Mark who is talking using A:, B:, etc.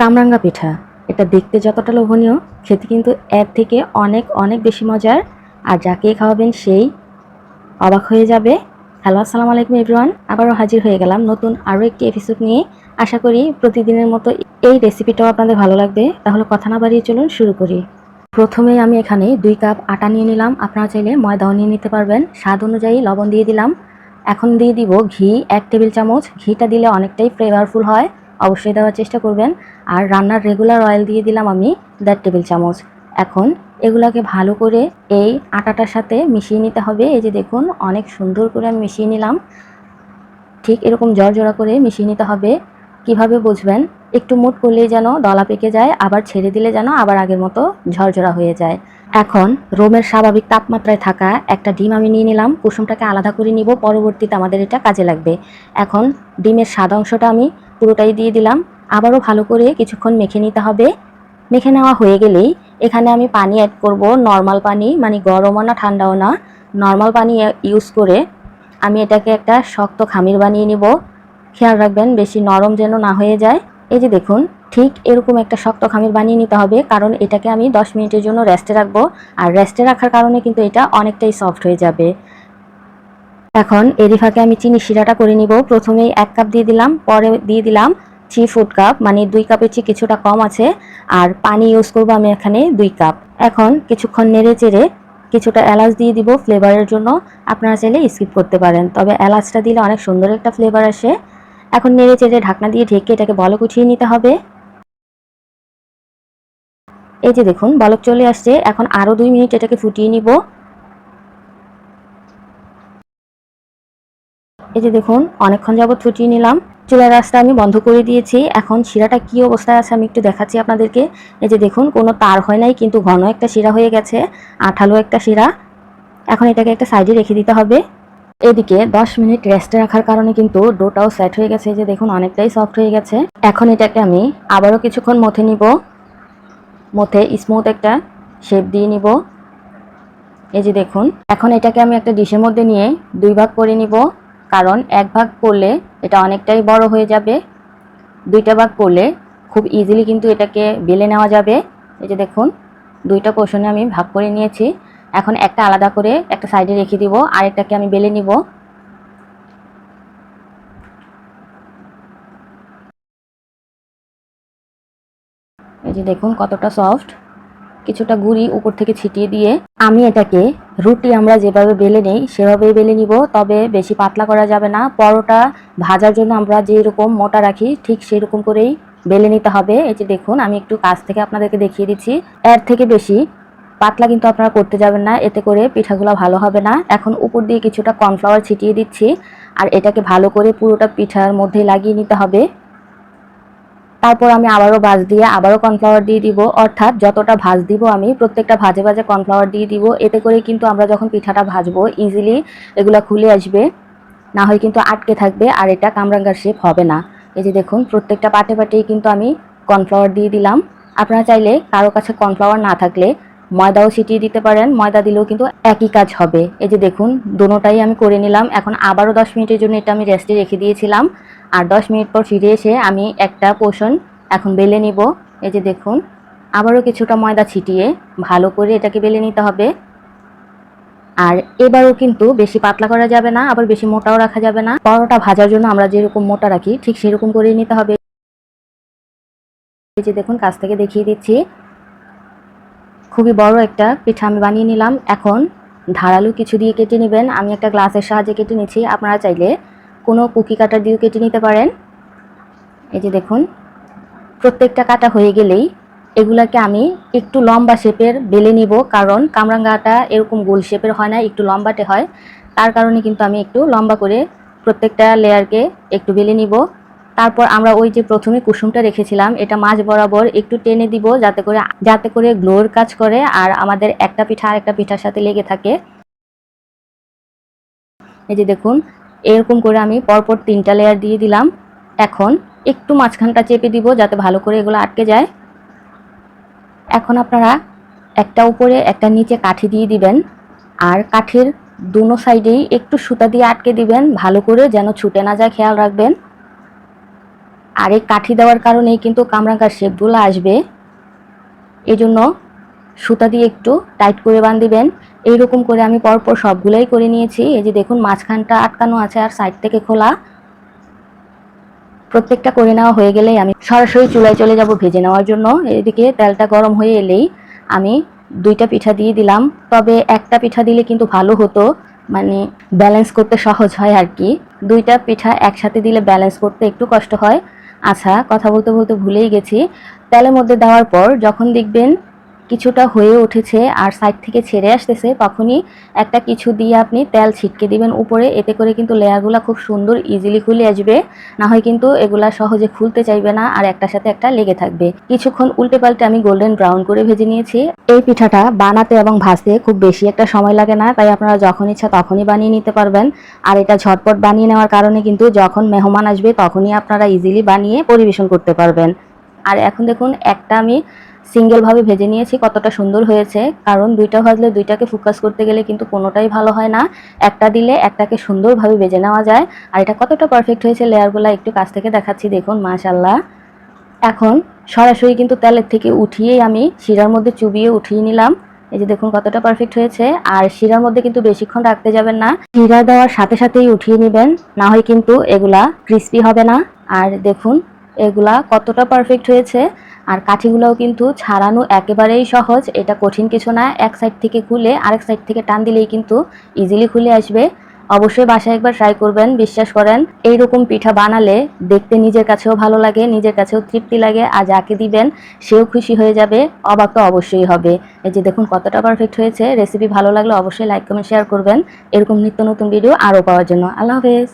A: কামরাঙ্গা পিঠা। এটা দেখতে যতটা লোভনীয়, খেতে কিন্তু এর থেকে অনেক অনেক বেশি মজার। আর যাকে খাওয়াবেন সেই অবাক হয়ে যাবে। হ্যালো, আসসালামু আলাইকুম এভরিওয়ান। আবারও হাজির হয়ে গেলাম নতুন আরও একটি এপিসোড নিয়ে। আশা করি প্রতিদিনের মতো এই রেসিপিটাও আপনাদের ভালো লাগবে। তাহলে কথা না বাড়িয়ে চলুন শুরু করি। প্রথমে আমি এখানে দুই কাপ আটা নিয়ে নিলাম। আপনারা চাইলে ময়দাও নিয়ে নিতে পারবেন। স্বাদ অনুযায়ী লবণ দিয়ে দিলাম। এখন দিয়ে দিব ঘি এক টেবিল চামচ। ঘিটা দিলে অনেকটাই ফ্লেভারফুল হয়। অবশ্যই দেওয়ার চেষ্টা করবেন। আর রান্নার রেগুলার অয়েল দিয়ে দিলাম আমি দেড় টেবিল চামচ। এখন এগুলাকে ভালো করে এই আটাটার সাথে মিশিয়ে নিতে হবে। এই যে দেখুন, অনেক সুন্দর করে আমি মিশিয়ে নিলাম। ঠিক এরকম জড়জড়া করে মিশিয়ে নিতে হবে। কীভাবে বুঝবেন? একটু মুট করলেই যেন দলা পেকে যায়, আবার ছেড়ে দিলে যেন আবার আগের মতো ঝরঝরা হয়ে যায়। এখন রোমের স্বাভাবিক তাপমাত্রায় থাকা একটা ডিম আমি নিয়ে নিলাম। কুসুমটাকে আলাদা করে নিব, পরবর্তীতে আমাদের এটা কাজে লাগবে। এখন ডিমের সাদা অংশটা আমি পুরোটাই দিয়ে দিলাম। আবারও ভালো করে কিছুক্ষণ মেখে নিতে হবে। মেখে নেওয়া হয়ে গেলেই এখানে আমি পানি অ্যাড করব নর্মাল পানি মানে গরমও না, ঠান্ডাও না। নর্মাল পানি ইউজ করে আমি এটাকে একটা শক্ত খামির বানিয়ে নিব। খেয়াল রাখবেন, বেশি নরম যেন না হয়ে যায়। এই যে দেখুন, ঠিক এরকম একটা শক্ত খামির বানিয়ে নিতে হবে, কারণ এটাকে আমি 10 মিনিটের জন্য রেস্টে রাখব। আর রেস্টে রাখার কারণে কিন্তু এটা অনেকটাই সফট হয়ে যাবে। এখন এরই ফাঁকে আমি চিনি শিরাটা করে নিব। প্রথমেই এক কাপ দিয়ে দিলাম, পরে দিয়ে দিলাম থ্রি ফুড কাপ মানে দুই কাপের চেয়ে কিছুটা কম আছে। আর পানি ইউজ করব আমি এখানে দুই কাপ এখন কিছুক্ষণ নেড়ে চেড়ে কিছুটা এলাচ দিয়ে দিব ফ্লেভারের জন্য। আপনারা চাইলে স্কিপ করতে পারেন, তবে এলাচটা দিলে অনেক সুন্দর একটা ফ্লেভার আসে। এখন নেড়ে চেড়ে ঢাকনা দিয়ে ঢেকে এটাকে বলক উঠিয়ে নিতে হবে। এই যে দেখুন, বলক চলে আসছে। এখন আরও দুই মিনিট এটাকে ফুটিয়ে নিব। এই যে দেখুন, অনেকক্ষণ যাবত ফুটিয়ে নিলাম। চুলার রাসটা আমি বন্ধ করে দিয়েছি। এখন শিরাটা কি অবস্থায় আছে আমি একটু দেখাচ্ছি আপনাদেরকে। এই যে দেখুন, কোনো তার হয় নাই, কিন্তু ঘন একটা শিরা হয়ে গেছে, আঠালো একটা শিরা। এখন এটাকে একটা সাইডে রেখে দিতে হবে। এদিকে 10 মিনিট রেস্টে রাখার কারণে কিন্তু ডোটাও সেট হয়ে গেছে। যে দেখুন, অনেকটাই সফট হয়ে গেছে। এখন এটাকে আমি আবারও কিছুক্ষণ মথে নিব। মথে স্মুথ একটা শেপ দিয়ে নিব। এই যে দেখুন, এখন এটাকে আমি একটা ডিশের মধ্যে নিয়ে দুই ভাগ করে নিব। কারণ এক ভাগ করলে এটা অনেকটাই বড় হয়ে যাবে। দুইটা ভাগ করলে খুব ইজিলি কিন্তু এটাকে বেলে নেওয়া যাবে। এই যে দেখুন, দুইটা পোর্শনে আমি ভাগ করে নিয়েছি। এখন একটা আলাদা করে একটা সাইডে রেখে দিব আরেকটাকে আমি বেলে নিব। এই যে দেখুন কতটা সফট কিছুটা গুড়ি উপর থেকে ছিটিয়ে দিয়ে আমি এটাকে রুটি আমরা যেভাবে বেলে নেই, সেভাবেই বেলে নিব। তবে বেশি পাতলা করা যাবে না। পরোটা ভাজার জন্য আমরা যেরকম মোটা রাখি, ঠিক সেরকম করেই বেলে নিতে হবে। এই যে দেখুন, আমি একটু কাছ থেকে আপনাদেরকে দেখিয়ে দিচ্ছি। এর থেকে বেশি পাতলা কিন্তু আপনারা করতে যাবেন না। এতে করে পিঠাগুলো ভালো হবে না। এখন উপর দিয়ে কিছুটা কর্নফ্লাওয়ার ছিটিয়ে দিচ্ছি। আর এটাকে ভালো করে পুরোটা পিঠার মধ্যে লাগিয়ে নিতে হবে। তারপর আমি আবারও ভাজ দিয়ে আবারও কর্নফ্লাওয়ার দিয়ে দিব। অর্থাৎ যতটা ভাজ দিব আমি প্রত্যেকটা ভাজে ভাজে কর্নফ্লাওয়ার দিয়ে দিব। এতে করে কিন্তু আমরা যখন পিঠাটা ভাজবো ইজিলি এগুলো খুলে আসবে। না হয় কিন্তু আটকে থাকবে আর এটা কামরাঙ্গার শেপ হবে না। এই যে দেখুন, প্রত্যেকটা পাটে পাটেই কিন্তু আমি কর্নফ্লাওয়ার দিয়ে দিলাম। আপনারা চাইলে কারও কাছে কর্নফ্লাওয়ার না থাকলে ময়দাও ছিটিয়ে দিতে পারেন। ময়দা দিলেও কিন্তু একই কাজ হবে। এই যে দেখুন দোনোটাই আমি করে নিলাম। এখন আবারও দশ মিনিটের জন্য এটা আমি রেস্টে রেখে দিয়েছিলাম। আর দশ মিনিট পর ফিরে এসে আমি একটা পোষণ এখন বেলে নিব। এই যে দেখুন, আবারও কিছুটা ময়দা ছিটিয়ে ভালো করে এটাকে বেলে নিতে হবে। আর এবারও কিন্তু বেশি পাতলা করা যাবে না, আবার বেশি মোটাও রাখা যাবে না। পরোটা ভাজার জন্য আমরা যেরকম মোটা রাখি, ঠিক সেরকম করেই নিতে হবে। এই যে দেখুন, কাছ থেকে দেখিয়ে দিচ্ছি। খুবই বড় একটা পিঠা আমি বানিয়ে নিলাম। এখন ধারালো কিছু দিয়ে কেটে নেবেন। আমি একটা গ্লাসের সাহায্যে কেটে নিচ্ছি। আপনারা চাইলে কোনো কুকি কাটার দিয়েও কেটে নিতে পারেন। এই যে দেখুন, প্রত্যেকটা কাটা হয়ে গেলেই এগুলাকে আমি একটু লম্বা শেপের বেলে নিব, কারণ কামরাঙ্গাটা এরকম গোল শেপের হয় না, একটু লম্বাটে হয়। তার কারণে কিন্তু আমি একটু লম্বা করে প্রত্যেকটা লেয়ারকে একটু বেলে নিব। তারপর আমরা ওই যে প্রথমে কুসুমটা রেখেছিলাম, এটা মাছ বরাবর একটু টেনে দিব, যাতে করে যাতে করে গ্লোর কাজ করে আর আমাদের একটা পিঠা আর একটা পিঠার সাথে লেগে থাকে। এই যে দেখুন এরকম করে আমি পরপর তিনটা লেয়ার দিয়ে দিলাম। এখন একটু মাঝখানটা চেপে দিব যাতে ভালো করে এগুলো আটকে যায়। এখন আপনারা একটা উপরে, একটা নিচে কাঠি দিয়ে দিবেন। আর কাঠের দুনো সাইডেই একটু সুতা দিয়ে আটকে দিবেন, ভালো করে যেন ছুটে না যায়, খেয়াল রাখবেন। আর এই কাঠি দেওয়ার কারণেই কিন্তু কামরাঙ্গার শেপগুলো আসবে। এই জন্য সুতা দিয়ে একটু টাইট করে বাঁধিবেন। এইরকম করে আমি পরপর সবগুলোই করে নিয়েছি। এই যে দেখুন, মাঝখানটা আটকানো আছে আর সাইড থেকে খোলা। প্রত্যেকটা করে নেওয়া হয়ে গেলেই আমি সরাসরি চুলায় চলে যাব ভেজে নেওয়ার জন্য। এদিকে তেলটা গরম হয়ে এলেই আমি দুইটা পিঠা দিয়ে দিলাম। তবে একটা পিঠা দিলে কিন্তু ভালো হতো মানে ব্যালেন্স করতে সহজ হয় আর কি। দুইটা পিঠা একসাথে দিলে ব্যালেন্স করতে একটু কষ্ট হয়। আচ্ছা কথা বলতে বলতে ভুলেই গেছি। তেলের মধ্যে দেওয়ার পর যখন দেখবেন কিছুটা হয়ে উঠেছে আর সাইড থেকে ছেড়ে আসতেছে, তখনই একটা কিছু দিয়ে আপনি তেল ছিটকে দিবেন উপরে, এতে করে কিন্তু লেয়ারগুলো খুব সুন্দর ইজিলি খুলে আসবে। না হয় কিন্তু এগুলা সহজে খুলতে চাইবে না আর একটার সাথে একটা লেগে থাকবে। কিছুক্ষণ উল্টে পাল্টে আমি গোল্ডেন ব্রাউন করে ভেজে নিয়েছি। এই পিঠাটা বানাতে এবং ভাজতে খুব বেশি একটা সময় লাগে না, তাই আপনারা যখন ইচ্ছা তখনই বানিয়ে নিতে পারবেন। আর এটা ঝটপট বানিয়ে নেওয়ার কারণে কিন্তু যখন মেহমান আসবে তখনই আপনারা ইজিলি বানিয়ে পরিবেশন করতে পারবেন। আর এখন দেখুন, একটা আমি সিঙ্গেলভাবে ভেজে নিয়েছি, কতটা সুন্দর হয়েছে। কারণ দুইটা ভাজলে দুইটাকে ফোকাস করতে গেলে কিন্তু কোনোটাই ভালো হয় না। একটা দিলে একটাকে সুন্দরভাবে ভেজে নেওয়া যায়। আর এটা কতটা পারফেক্ট হয়েছে লেয়ারগুলো একটু কাছ থেকে দেখাচ্ছি, দেখুন মাশাল্লাহ এখন সরাসরি কিন্তু তেলের থেকে উঠিয়েই আমি শিরার মধ্যে চুবিয়ে উঠিয়ে নিলাম। এই যে দেখুন কতটা পারফেক্ট হয়েছে। আর শিরার মধ্যে কিন্তু বেশিক্ষণ রাখতে যাবেন না। শিরা দেওয়ার সাথে সাথেই উঠিয়ে নেবেন। না হয় কিন্তু এগুলা ক্রিস্পি হবে না। আর দেখুন, এগুলা কতটা পারফেক্ট হয়েছে। আর কাঠিগুলোও কিন্তু ছাড়ানো একেবারেই সহজ। এটা কঠিন কিছু না, এক সাইড থেকে খুলে আরেক সাইড থেকে টান দিলেই কিন্তু ইজিলি খুলে আসবে। অবশ্যই বাসায় একবার ট্রাই করবেন, বিশ্বাস করেন, এইরকম পিঠা বানালে দেখতে নিজের কাছেও ভালো লাগে, নিজের কাছেও তৃপ্তি লাগে আর যাকে দিবেন সেও খুশি হয়ে যাবে, অবাক তো অবশ্যই হবে। এই যে দেখুন কতটা পারফেক্ট হয়েছে রেসিপি ভালো লাগলে অবশ্যই লাইক কমেন্ট শেয়ার করবেন। এরকম নিত্য নতুন ভিডিও আরও পাওয়ার জন্য। আল্লাহ হাফেজ।